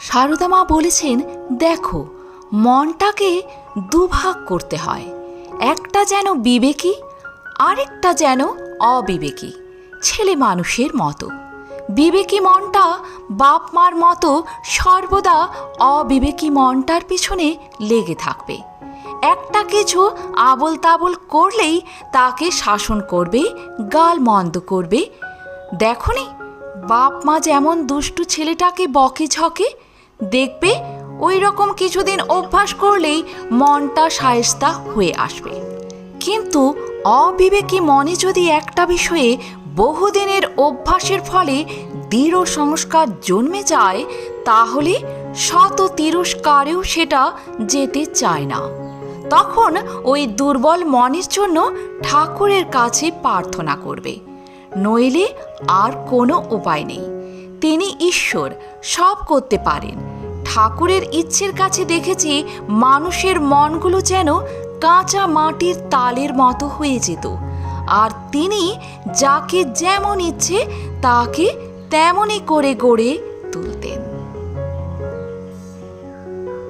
সারদা মা বলেছেন, দেখো, মনটাকে দুভাগ করতে হয়। একটা যেন বিবেকী, আরেকটা যেন অবিবেকী, ছেলে মানুষের মতো। বিবেকী মনটা বাপ মার মতো সর্বদা অবিবেকী মনটার পিছনে লেগে থাকবে। একটা কিছু আবল তাবল করলেই তাকে শাসন করবে, গাল মন্দ করবে। দেখনি, বাপ মা যেমন দুষ্টু ছেলেটাকে বকে ঝকে দেখবে ওই রকম কিছুদিন অভ্যাস করলেই মনটা সায়স্তা হয়ে আসবে। কিন্তু অবিবেকী মনে যদি একটা বিষয়ে বহুদিনের অভ্যাসের ফলে দৃঢ় সংস্কার জন্মে যায়, তাহলে শত তিরস্কারেও সেটা যেতে চায় না। তখন ওই দুর্বল মনের জন্য ঠাকুরের কাছে প্রার্থনা করবে। নইলে আর কোনো উপায় নেই। তিনি ঈশ্বর, সব করতে পারেন। ঠাকুরের ইচ্ছের কাছে দেখেছি মানুষের মনগুলো যেন কাঁচা মাটির তালের মতো হয়ে যেত। আর তিনি যাকে যেমন ইচ্ছে তাকে তেমনই করে গড়ে তুলতেন।